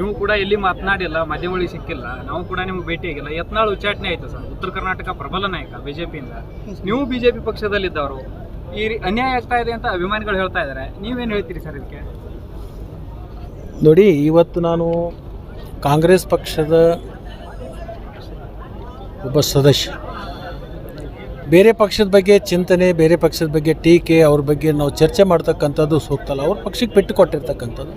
ನೀವು ಕೂಡ ಎಲ್ಲಿ ಮಾತನಾಡಿಲ್ಲ ಮಾಧ್ಯಮಗಳಿಗೆ ಸಿಕ್ಕಿಲ್ಲ, ನಾವು ಕೂಡ ನಿಮ್ಗೆ ಭೇಟಿಯಾಗಿಲ್ಲ ಯತ್ನಾಳ್ ಉಚ್ಚಾಟನೆ ಆಯ್ತು ಸರ್. ಉತ್ತರ ಕರ್ನಾಟಕ ಪ್ರಬಲ ನಾಯಕ ಬಿಜೆಪಿಯಿಂದ. ನೀವು ಬಿಜೆಪಿ ಪಕ್ಷದಲ್ಲಿದ್ದವರು, ಈ ಅನ್ಯಾಯ ಆಗ್ತಾ ಇದೆ ಅಂತ ಅಭಿಮಾನಿಗಳು ಹೇಳ್ತಾ ಇದ್ದಾರೆ. ನೀವೇನು ಹೇಳ್ತೀರಿ ಸರ್ ಇದಕ್ಕೆ? ನೋಡಿ, ಇವತ್ತು ನಾನು ಕಾಂಗ್ರೆಸ್ ಪಕ್ಷದ ಒಬ್ಬ ಸದಸ್ಯ. ಬೇರೆ ಪಕ್ಷದ ಬಗ್ಗೆ ಚಿಂತನೆ, ಬೇರೆ ಪಕ್ಷದ ಬಗ್ಗೆ ಟೀಕೆ, ಅವ್ರ ಬಗ್ಗೆ ನಾವು ಚರ್ಚೆ ಮಾಡ್ತಕ್ಕಂಥದ್ದು ಸೂಕ್ತ ಅಲ್ಲ ಅವ್ರ ಪಕ್ಷಕ್ಕೆ ಪೆಟ್ಟು ಕೊಟ್ಟಿರ್ತಕ್ಕಂಥದ್ದು.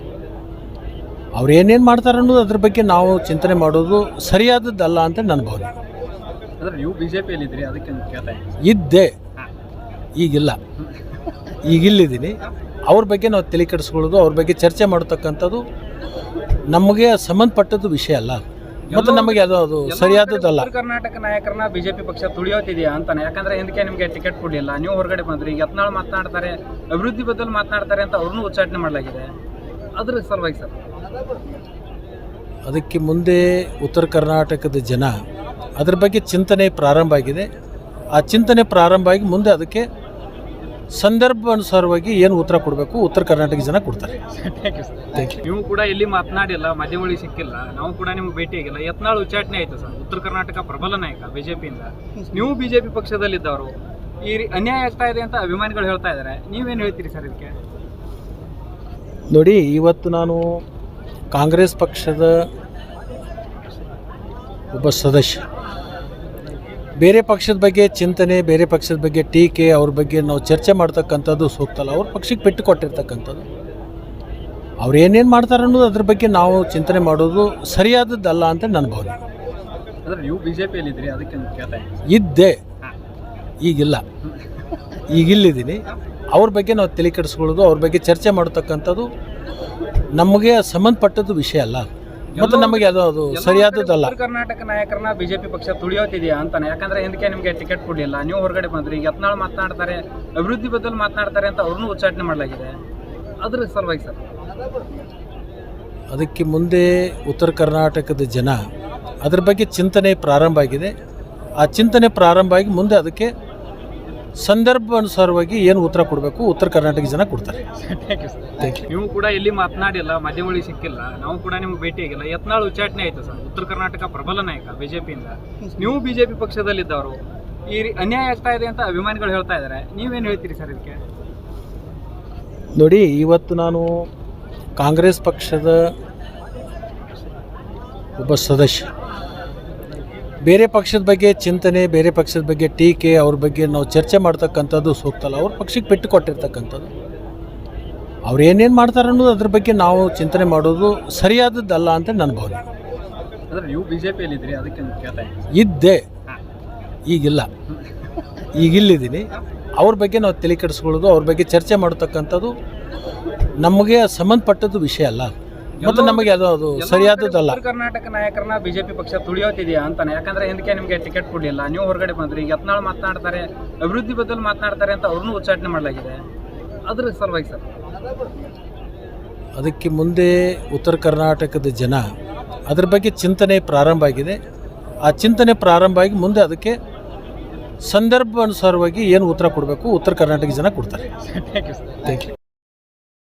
ಅವ್ರು ಏನೇನು ಮಾಡ್ತಾರೆ ಅನ್ನೋದು ಅದ್ರ ಬಗ್ಗೆ ನಾವು ಚಿಂತನೆ ಮಾಡೋದು ಸರಿಯಾದದ್ದಲ್ಲ ಅಂತ ನನ್ನ ಭಾವನೆ. ನೀವು ನೀವು ಬಿಜೆಪಿಯಲ್ಲಿ ಇದ್ರಿ ಅದಕ್ಕೆ. ಇದ್ದೆ. ಈಗಿಲ್ಲ. ಈಗಿಲ್ಲಿದ್ದೀನಿ. ಅವ್ರ ಬಗ್ಗೆ ನಾವು ತಲೆ ಕೆಡಿಸ್ಕೊಳ್ಳೋದು ಅವ್ರ ಬಗ್ಗೆ ಚರ್ಚೆ ಮಾಡತಕ್ಕಂಥದ್ದು ನಮಗೆ ಸಂಬಂಧಪಟ್ಟದ್ದು ವಿಷಯ ಅಲ್ಲ. ಮತ್ತು ನಮಗೆ ಅದು ಅದು ಸರಿಯಾದದ್ದಲ್ಲ. ಕರ್ನಾಟಕ ನಾಯಕರನ್ನ ಬಿಜೆಪಿ ಪಕ್ಷ ತುಳಿಯೋತಿದೆಯಾ ಅಂತಾನೆ. ಯಾಕಂದ್ರೆ ಹಿಂದಕ್ಕೆ ನಿಮಗೆ ಟಿಕೆಟ್ ಕೊಡಲಿಲ್ಲ. ನೀವು ಹೊರಗಡೆ ಬಂದ್ರಿ. ಈಗ ಹತ್ನಾಳು ಮಾತನಾಡ್ತಾರೆ ಅಭಿವೃದ್ಧಿ ಬದಲು ಮಾತನಾಡ್ತಾರೆ ಅಂತ ಅವ್ರನ್ನೂ ಉಚ್ಚಾಟನೆ ಮಾಡಲಾಗಿದೆ. ಅದ್ರ ಸಲುವಾಗಿ ಸರ್. ಅದಕ್ಕೆ ಮುಂದೆ ಉತ್ತರ ಕರ್ನಾಟಕದ ಜನ ಅದರ ಬಗ್ಗೆ ಚಿಂತನೆ ಪ್ರಾರಂಭ ಆಗಿದೆ. ಆ ಚಿಂತನೆ ಪ್ರಾರಂಭ ಆಗಿ ಮುಂದೆ ಅದಕ್ಕೆ ಸಂದರ್ಭ ಅನುಸಾರವಾಗಿ ಏನು ಉತ್ತರ ಕೊಡಬೇಕು ಉತ್ತರ ಕರ್ನಾಟಕ ಜನ ಕೊಡ್ತಾರೆ. Thank you sir thank you ನೀವು ಕೂಡ ಎಲ್ಲಿ ಮಾತನಾಡಿಲ್ಲ ಮಾಧ್ಯಮಗಳಿಗೆ ಸಿಕ್ಕಿಲ್ಲ. ನಾವು ಕೂಡ ನಿಮ್ಗೆ ಭೇಟಿಯಾಗಿಲ್ಲ. ಯತ್ನಾಳ್ ಉಚ್ಚಾಟನೆ ಆಯ್ತು ಸರ್ ಉತ್ತರ ಕರ್ನಾಟಕ ಪ್ರಬಲ ನಾಯಕ ಬಿಜೆಪಿಯಿಂದ. ನೀವು ಬಿಜೆಪಿ ಪಕ್ಷದಲ್ಲಿದ್ದವರು ಈ ರೀ- ಅನ್ಯಾಯ ಆಗ್ತಾ ಇದೆ ಅಂತ ಅಭಿಮಾನಿಗಳು ಹೇಳ್ತಾ ಇದ್ದಾರೆ. ನೀವೇನು ಹೇಳ್ತೀರಿ ಸರ್ ಇದಕ್ಕೆ? ನೋಡಿ ಇವತ್ತು ನಾನು ಕಾಂಗ್ರೆಸ್ ಪಕ್ಷದ ಒಬ್ಬ ಸದಸ್ಯ. ಬೇರೆ ಪಕ್ಷದ ಬಗ್ಗೆ ಚಿಂತನೆ ಬೇರೆ ಪಕ್ಷದ ಬಗ್ಗೆ ಟೀಕೆ ಅವ್ರ ಬಗ್ಗೆ ನಾವು ಚರ್ಚೆ ಮಾಡ್ತಕ್ಕಂಥದ್ದು ಸೂಕ್ತ ಅಲ್ಲ ಅವ್ರ ಪಕ್ಷಕ್ಕೆ ಪೆಟ್ಟು ಕೊಟ್ಟಿರ್ತಕ್ಕಂಥದ್ದು ಅವ್ರು ಏನೇನು ಮಾಡ್ತಾರೆ ಅನ್ನೋದು ಅದ್ರ ಬಗ್ಗೆ ನಾವು ಚಿಂತನೆ ಮಾಡೋದು ಸರಿಯಾದದ್ದಲ್ಲ ಅಂತ ನನ್ನ ಭಾವನೆ. ನೀವು ಬಿಜೆಪಿಯಲ್ಲಿ ಅದಕ್ಕೆ ಕೇಳ್ತಾ ಇದ್ದೀನಿ. ಇದ್ದೆ. ಈಗಿಲ್ಲ. ಈಗಿಲ್ಲಿದ್ದೀನಿ. ಅವ್ರ ಬಗ್ಗೆ ನಾವು ತಲೆ ಕೆಡಿಸ್ಕೊಳ್ಳೋದು ಅವ್ರ ಬಗ್ಗೆ ಚರ್ಚೆ ಮಾಡ್ತಕ್ಕಂಥದ್ದು ನಮಗೆ ಸಂಬಂಧಪಟ್ಟದ್ದು ವಿಷಯ ಅಲ್ಲ. ಮತ್ತು ನಮಗೆ ಅದು ಅದು ಸರಿಯಾದದ್ದಲ್ಲ. ಉತ್ತರ ಕರ್ನಾಟಕ ನಾಯಕರನ್ನ ಬಿಜೆಪಿ ಪಕ್ಷ ತುಳಿಯೋತಿದೆಯಾ ಅಂತಾನೆ. ಯಾಕಂದ್ರೆ ಹಿಂದಕ್ಕೆ ನಿಮಗೆ ಟಿಕೆಟ್ ಕೊಡಲಿಲ್ಲ. ನೀವು ಹೊರಗಡೆ ಬಂದ್ರಿ. ಈಗ ಯತ್ನಾಳ್ ಮಾತನಾಡ್ತಾರೆ ಅಭಿವೃದ್ಧಿ ಬದಲು ಮಾತನಾಡ್ತಾರೆ ಅಂತ ಅವ್ರನ್ನೂ ಉಚ್ಚಾಟನೆ ಮಾಡಲಾಗಿದೆ. ಅದ್ರ ಸಲುವಾಗಿ ಸರ್. ಅದಕ್ಕೆ ಮುಂದೆ ಉತ್ತರ ಕರ್ನಾಟಕದ ಜನ ಅದ್ರ ಬಗ್ಗೆ ಚಿಂತನೆ ಪ್ರಾರಂಭ ಆಗಿದೆ. ಆ ಚಿಂತನೆ ಪ್ರಾರಂಭ ಆಗಿ ಮುಂದೆ ಅದಕ್ಕೆ ಸಂದರ್ಭ ಅನುಸಾರವಾಗಿ ಏನು ಉತ್ತರ ಕೊಡಬೇಕು? ಉತ್ತರ ಕರ್ನಾಟಕ ಜನ ಕೊಡ್ತಾರೆ. ನೀವು ಕೂಡ ಎಲ್ಲಿ ಮಾತನಾಡಿಲ್ಲ ಮಾಧ್ಯಮಗಳಿಗೆ ಸಿಕ್ಕಿಲ್ಲ ನಾವು ಕೂಡ ನಿಮ್ಗೆ ಭೇಟಿಯಾಗಿಲ್ಲ. ಯತ್ನಾಳ್ ಉಚ್ಚಾಟನೆ ಆಯ್ತು ಸರ್ ಉತ್ತರ ಕರ್ನಾಟಕ ಪ್ರಬಲ ನಾಯಕ ಬಿಜೆಪಿಯಿಂದ. ನೀವು ಬಿಜೆಪಿ ಪಕ್ಷದಲ್ಲಿದ್ದವರು ಈ ರೀ- ಅನ್ಯಾಯ ಆಗ್ತಾ ಇದೆ ಅಂತ ಅಭಿಮಾನಿಗಳು ಹೇಳ್ತಾ ಇದ್ದಾರೆ. ನೀವೇನು ಹೇಳ್ತೀರಿ ಸರ್ ಇದಕ್ಕೆ? ನೋಡಿ ಇವತ್ತು ನಾನು ಕಾಂಗ್ರೆಸ್ ಪಕ್ಷದ ಒಬ್ಬ ಸದಸ್ಯ. ಬೇರೆ ಪಕ್ಷದ ಬಗ್ಗೆ ಚಿಂತನೆ ಬೇರೆ ಪಕ್ಷದ ಬಗ್ಗೆ ಟೀಕೆ ಅವ್ರ ಬಗ್ಗೆ ನಾವು ಚರ್ಚೆ ಮಾಡ್ತಕ್ಕಂಥದ್ದು ಸೂಕ್ತ ಅಲ್ಲ ಅವ್ರ ಪಕ್ಷಕ್ಕೆ ಪೆಟ್ಟು ಕೊಟ್ಟಿರ್ತಕ್ಕಂಥದ್ದು. ಅವ್ರು ಏನೇನು ಮಾಡ್ತಾರೆ ಅನ್ನೋದು ಅದ್ರ ಬಗ್ಗೆ ನಾವು ಚಿಂತನೆ ಮಾಡೋದು ಸರಿಯಾದದ್ದಲ್ಲ ಅಂತ ನನ್ನ ಭಾವನೆ. ಇದ್ದೆ. ಈಗಿಲ್ಲ. ಈಗಿಲ್ಲಿದ್ದೀನಿ. ಅವ್ರ ಬಗ್ಗೆ ನಾವು ತಲೆ ಕೆಡಿಸ್ಕೊಳ್ಳೋದು ಅವ್ರ ಬಗ್ಗೆ ಚರ್ಚೆ ಮಾಡ್ತಕ್ಕಂಥದ್ದು ನಮಗೆ ಸಂಬಂಧಪಟ್ಟದ್ದು ವಿಷಯ ಅಲ್ಲ. ಮತ್ತು ನಮಗೆ ಅದು ಅದು ಸರಿಯಾದದಲ್ಲ ಸರಿಯಾದದ್ದಲ್ಲ. ಕರ್ನಾಟಕ ನಾಯಕರನ್ನ ಬಿಜೆಪಿ ಪಕ್ಷ ತುಳಿಯೋತಿದೆಯಾ ಅಂತಾನೆ. ಯಾಕಂದ್ರೆ ಹಿಂದಕ್ಕೆ ನಿಮಗೆ ಟಿಕೆಟ್ ಕೊಡಲಿಲ್ಲ. ನೀವು ಹೊರಗಡೆ ಬಂದ್ರಿ. ಈಗ ಯತ್ನಾಳ್ ಮಾತನಾಡ್ತಾರೆ ಅಭಿವೃದ್ಧಿ ಬದಲು ಮಾತನಾಡ್ತಾರೆ ಅಂತ ಅವ್ರನ್ನೂ ಉಚ್ಚಾಟನೆ ಮಾಡಲಾಗಿದೆ. ಅದ್ರ ಸಲುವಾಗಿ ಸರ್. ಅದಕ್ಕೆ ಮುಂದೆ ಉತ್ತರ ಕರ್ನಾಟಕದ ಜನ ಅದ್ರ ಬಗ್ಗೆ ಚಿಂತನೆ ಪ್ರಾರಂಭ ಆಗಿದೆ. ಆ ಚಿಂತನೆ ಪ್ರಾರಂಭ ಆಗಿ ಮುಂದೆ ಅದಕ್ಕೆ ಸಂದರ್ಭ ಅನುಸಾರವಾಗಿ ಏನು ಉತ್ತರ ಕೊಡಬೇಕು ಉತ್ತರ ಕರ್ನಾಟಕ ಜನ ಕೊಡ್ತಾರೆ. Thank you sir thank you